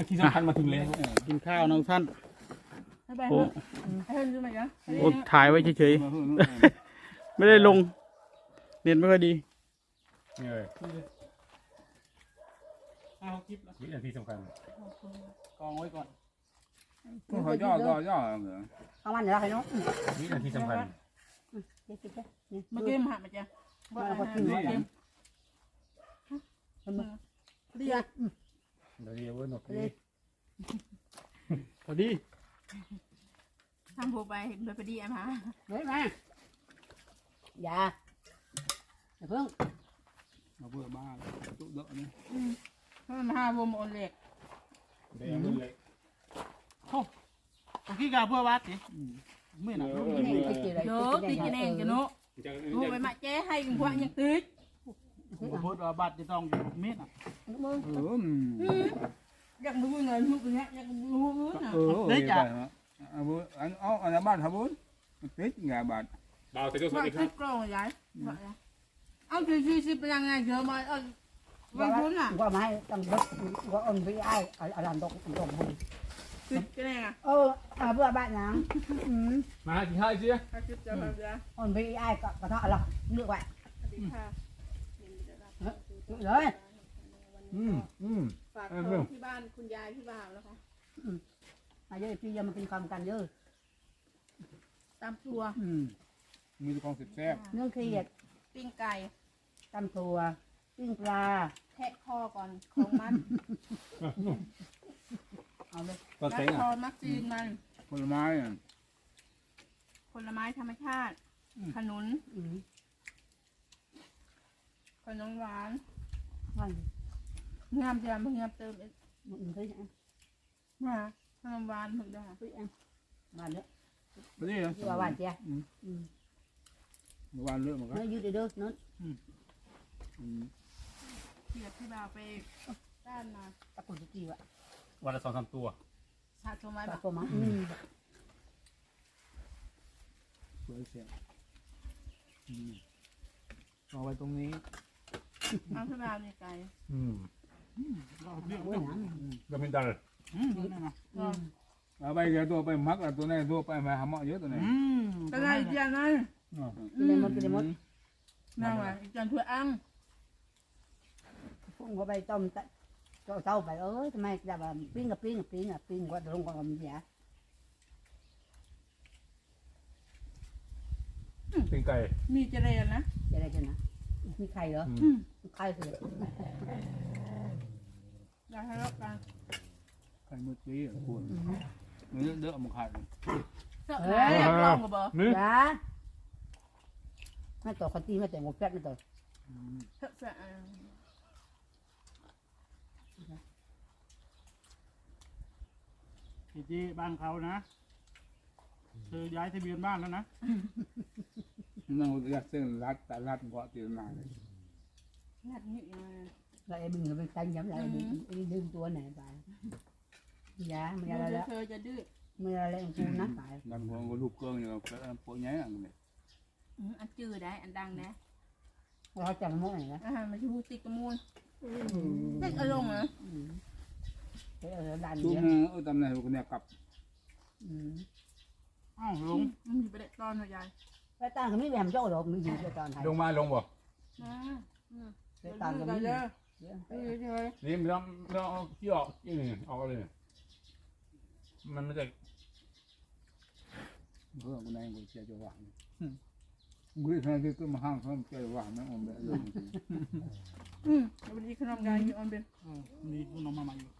อย่างที่สำคัญมาถึงแล้วกินข้าวนะทุกท่านให้ไปโอ้เถอะให้เพิ่นซื้อมาจ้ะโอ้ถ่ายไว้เฉยมาเพิ่มนู่นๆไม่ได้ลง เน็ตไม่ค่อยดีนี่เลยเอาคลิปแล้ววินาทีสำคัญกองไว้ก่อนเขาย่อย่อย่อเหรอเอามันเดี๋ยวเราให้น้องวินาทีสำคัญเจ๊เจ๊นี่เมื่อกี้มาหามาจ้ะว่าอาหารเมื่อกี้เรียกเดี๋ยวเดี๋ยว เว้ยหนกเลยพอดีทำโผล่ไปเห็นไปพอดีแอมหาเฮ้ยมาอย่าอย่าเพิ่งมาเบื่อบ้าตุ๊เดอะนี่ให้มันมาหาวมออนเล็กเดี๋ยวมันเลยโอ้ตะกี้กาเพื่อวัดสิไม่หนักนี่ไปกินอะไรเยอะตีกันเองกันเนาะจะโทรไปมาแจ้ให้กันพวกยังติด ผมพูดว่าบัตรจะต้องอยู่เมตรอะมึงเอออยากรู้เงินลูกเนี้ยอยากรู้เงินเออเอาบุอันเอาอันนั้นบ้านทำบุญติดงาบาทเบาแต่ก็สว่าวัสดีคติรับดกล้องยายเอาสี่สี่สิบเป็นยังไงเยอะมาเออวันพุธอะว่าไม่ต้องรถว่าอ่อนพี่ไอ้อารันตกตกบุญติดกันเองอะเออเอาเพื่อบ้านน้ำอืมมากินข้าวสิอาทิตย์จะมาจ้ะอ่อนพี่ไอ้ก็กระทะอะไรเลือกไว้สวัสดีค่ะ เลยอืมอืมฝากของที่บ้านคุณยายที่บ้านแล้วค่ะมาเยอะพี่ยังมากินคำกันเยอะตามตัวอืมมีของแซ่บเนื้อเครียดปิ้งไก่ตำตัวปิ้งปลาแทะคอก่อนของมันเอาเลยก็มัเซ็ดงคออะมักจีนมันผลไม้อะผลไม้ธรรมชาติ ขนุนอืมข นมหวานวันงามจะงามเติมอีกมันพี่อะมาขนมหวานถึงได้พี่อะมาเด้อไปดิที่ว่าหวานเจ้าอืมวันเรื่องมันก็เนื้อยืดเด้อเนื้อเทียบที่บ่าวไปด้านมาตะกุนจีวะวันละสองสามตัว สะสมไว้ตะบ่ากุนมาอืมสวยเสียเอาไว้ตรงนี้ เอาที่บ่าวนี่ไก่อืมเราเรียกเว้ว่ายน้ำก็ไม่ได้อืมนั่นนะอืมเอาไปเดี๋ยวตัวไปมักแล้วตัวนี้ตัวไปมาหาหมอเยอะตัวนี้อืมก็ได้อีกอย่างนั้นกินได้หมดกินได้หมดนั่งว่ะอีกอย่างถั่วอังพุ่งเข้าไปต้มตะเจ้าเต้าไปเอ้ยทำไมจะแบบปิ้งกับปิ้งกับปิ้งอะปิ้งกว่าลงกว่ามันเสียเป็นไก่มีเจริญนะจะได้กันนะ มีไข่เหรออืมไข่คืออยากให้รับกันไก่มือกี้อะคุณมันเยอะมันขาดเสาะหลายอยากลองกับบ่นี่จ้าไม่ต่อคนตีไม่แต่งงแป๊ดไม่ต่อเสาะเสาะทีที่บ้านเขานะ เธอย้ายทะเบียนบ้านแล้วนะนั่งรัดเส้นรัดแต่รัดเกาะตีนมาเลยนัดนี่มาแล้วไอ้บึงมันตั้งย้ำแล้วดึงตัวไหนไปยาไม่อะไรแล้วเธอจะดื้อไม่อะไรของกูนะไปดันหัวก็ลูกเกลืองอยู่กับปวดแง่อะไรเนี่ยอืมอันจืดได้อันดังนะเราจังมั่วไหนนะอาหารมันจะพูดติดกระมูลเด็กอารมณ์นะเออดันชุ่มเยอะเออตำแหน่งคนเนี่ยกลับ อ้าวลุงมันมีประเด็นตอนหัวใหญ่ไปตั้งเขาไม่แหวมเจ้าหรอกมีอยู่ตอนไทยลงมาลงบ่นะไปเดี๋ยวตั้งดื้เขาอไม่กันเยเด้ออะดื้อเฉยนี่ไม่ต้องไม่ต้องเอาที่ออกที่นี่ออกเลย มันไม่ได้เพื่อนคนไหนคนเชียร์จะหวานกุ้ยทางที่ขึ้นมาห้างเขาเชียร์หวานนะผมแบบเรื่องอืมวันนี้ขนมกายอยู่ออนเป็นนี่คุณน้องมาใหม่อยู่มาเลยมาเลยเรื่องหวานตาไปเจ๊จะว่านี่ให้มือมืออย่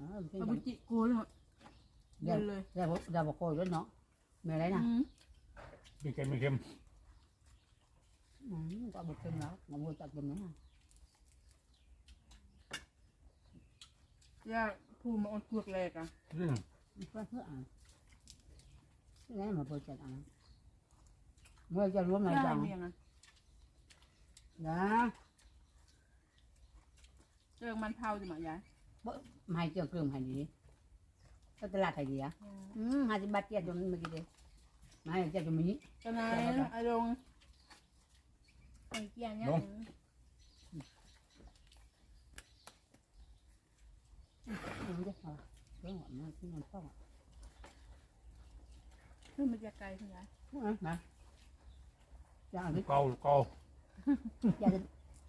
องอันนั้นกี่มือแดงเลิกโคเลยกันนายเอ้ยมันหน้าบัตรพอได้รุ่นเสียละเดี๋ยวเดี๋ยวลงเจ๊เหรออ๋อลงเจ๊เอาบุจิโกเลยหมดเดี๋เดิยวนเลยเดี๋ยวเดี๋ยวบอกโคด้วยเนาะมีอะไรนะอืมเป็นเค็มเป็นเค็มอืมก็บุกขึ้นแล้วงงจับกินนะ ย่าพูดมาออนพวกแรกอะอืมเพื่อเพื่ออ่านที่ไหนมาเปิดจัดอ่านเมื่อจะรวมไหนได้จังเพียงอะนะเรื่องมันเผาจะหมายาย ไม่ให้เจ้าเกลือให้ดีก็ตลาดให้ดีอะอืมห้าสิบบาทเจ็ดจนเมื่อกี้เลยไม่ให้เจ้าจะมีก็นายไอ้ลงไอ้เกียร์เนี่ยอืมเด็กเอาเรื่องหัวมันที่มันต้องคือมันจะไกลเท่าไหร่อะนะจะเอาดิเก่าเก่าจะจะ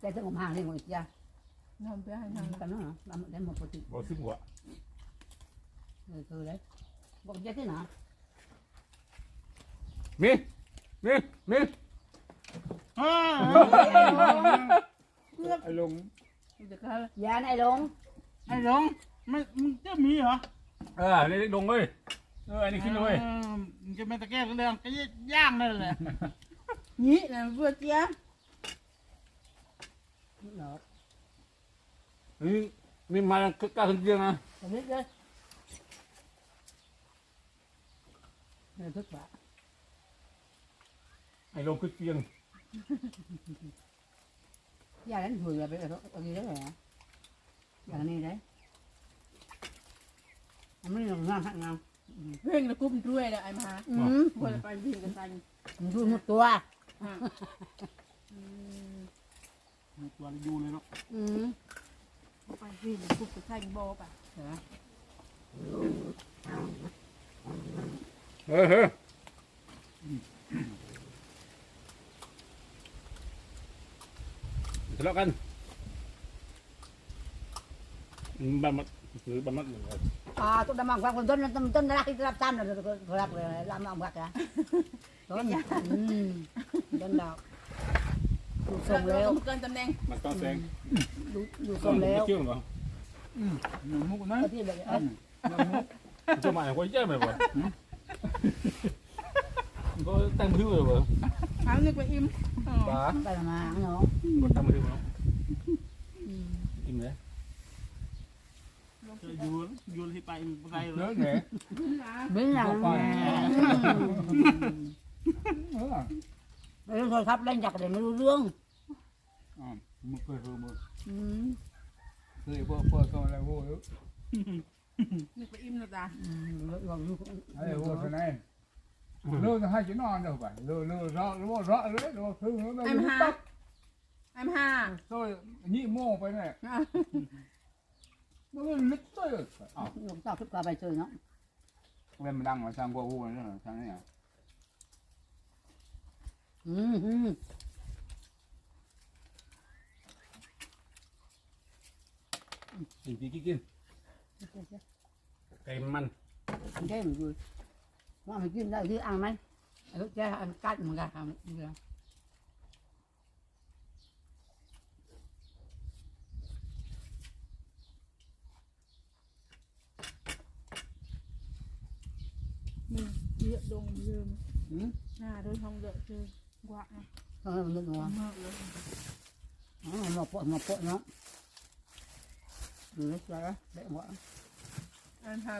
จะจะงมห่างเลยหมดจ้ะนอนไปให้ทางกันเนาะเราได้หมดปกติบ่สิบกว่าเออคือเลยบอกจะ ที่ไหนมีมีมีอ่าไอ้ลงจะเข้ายาไอ้ลงไอ้หลงมันมันจะมีเหรอเออเล็กๆลงเว้ยเอออันนี้ขึ้นเลยออมันจะเป็นตะแกรงเรื่องก็ย่างนั่นแหละนี่นะเพื่อเจี๊ยบเนาะนี่นี่มาคือกล้าขึ้นเตียงนะตรงนี้เลยเออทุกบาทไอ้ลงขึ้นเตียงยานั้นหัวไปเอาเอาดีได้เหรออย่างนี้ได้อันนี้ลงงานหักงานเพ่งตะกุบด้วยเลยไอ้มา อืมควรไปพิงกันตันมันดูหมดตัวตัวอยู่เลยเนาะอืมไปพิงกุบไปใส่โบไปเห็นไหมเฮ้ยเฮ้ยทะเลาะกันบ้านมัดหรือบ้านมัดหนึ่งครับอ่าต้นดำมังความคนต้นต้นต้นรักที่รับตามเลยรักเลยรับมาอักนะต้นอืมต้นดอกดูทรงแล้วเกินตำแหน่งมันต้องแซงดูดูทรงแล้วเที่ยวหรออืมหนูมุกนะก็ที่แบบเออจะมาอย่างคนเยอะไหมวะก็ตั้งมือเลยบ่ครั้งนึกไปอิ่มป้าไปมาเนาะก็ตั้งมือเนาะกินไหมจะอยู่อยู่ที่ไปไปเลเนื้ยอแหนเป็นอย่างเรื่องโทรศัพท์เล่นจากเด็กไม่รู้เรื่อง อ่ามือเคยเคยมืออืมเคยพวกพวกเขาอะไรพวกนึกไปอิ่มนะตาลองดูอะไรพวกไหนเลิกให้จีนอนเดี๋ ยวไปเลิกเลิก rõ rõ rõ đấy rồi thứ nó ไอ้มาไอ้มา tôi nhị mô ไปเนี่ยมันลึกตัวอ้าวลงต่อทุกกาไปเจอเนาะเว้นมันดังมาสร้างพวกหูนี่เหรอทางนี้อะอืมอืมกินกินกินไก่มันมันได้เหมือนกันว่ามันกินได้ที่อ่างไหมเออจะอันกัดเหมือนกันทำนี่แหละมึงเยอะดงยืมอืมหน้าโดนทองเยอะคือกว่าเออมันนึกว่ามากเลยอ๋อมาปะมาปะเนาะดูแล้วจะได้หมดอันหาตัวทองโ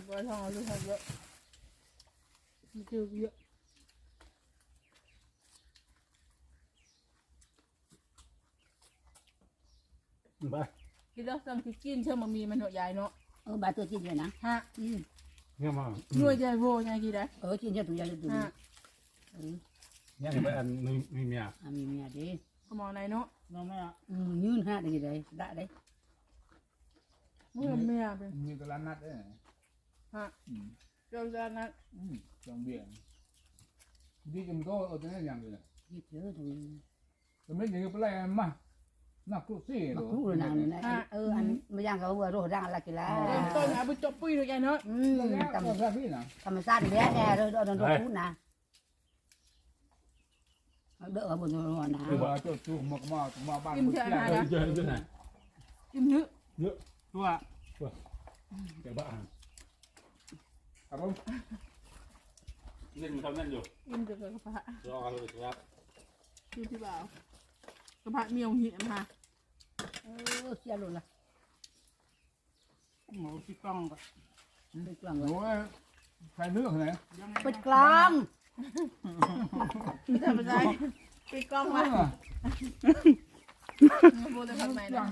ดนทองเยอะมันคือเยอะไปกินแล้วต้องกินเชื่อมันมีมันหัวใหญ่เนาะเออบาตัวกินเลยนะฮะอืมเนี่ยมาหน่วยใหญ่โบใหญ่กี่ได้เออกินจะตัวใหญ่ตัวฮะเออเนี่ยไปอันมีมีเมียมีเมียดีก็มองในเนาะน้องแม่อืมยืนห้าได้กี่ได้ได้ได้ เมื่อเมียเป็นมีตลาดนัดด้วยฮะเจ้าจะนั้นอืมจองเบี้ยดีจังโตเอาแต่นั้นอย่างเดียวยี่เจอตัวแต่ไม่ยังไปไล่มานักกุศลมาคู่เลยนะเอออันไม่ย่างเขาว่าโรด่างอะไรกันแล้วเริ่มต้นเอาไปจบปุ้ยเลยแกเนาะอืมแล้วธรรมก็พี่นะธรรมชาติแย่แน่เลยโดนโดนพูดนะเด้อบนหัวนะคือว่าเจ้าตู้มามามาบ้านกินเชื่ออาหารนะเยอะด้วยนะกินเยอะ ตัวเดี๋ยวบ้าครับผมเล่นทำนั่นอยู่กินเดือดกระเพาะรอเลยครับกินที่บ่าวกระเพาะเมียวเหี้ยมาเออเสียลุละหมูที่ต้องแบบไปกลางเลโอ้ยยใส่เนื้อไหนปิดกลองทำอะไรปิดกล้องเอไว้อโบเลยทำไมนะ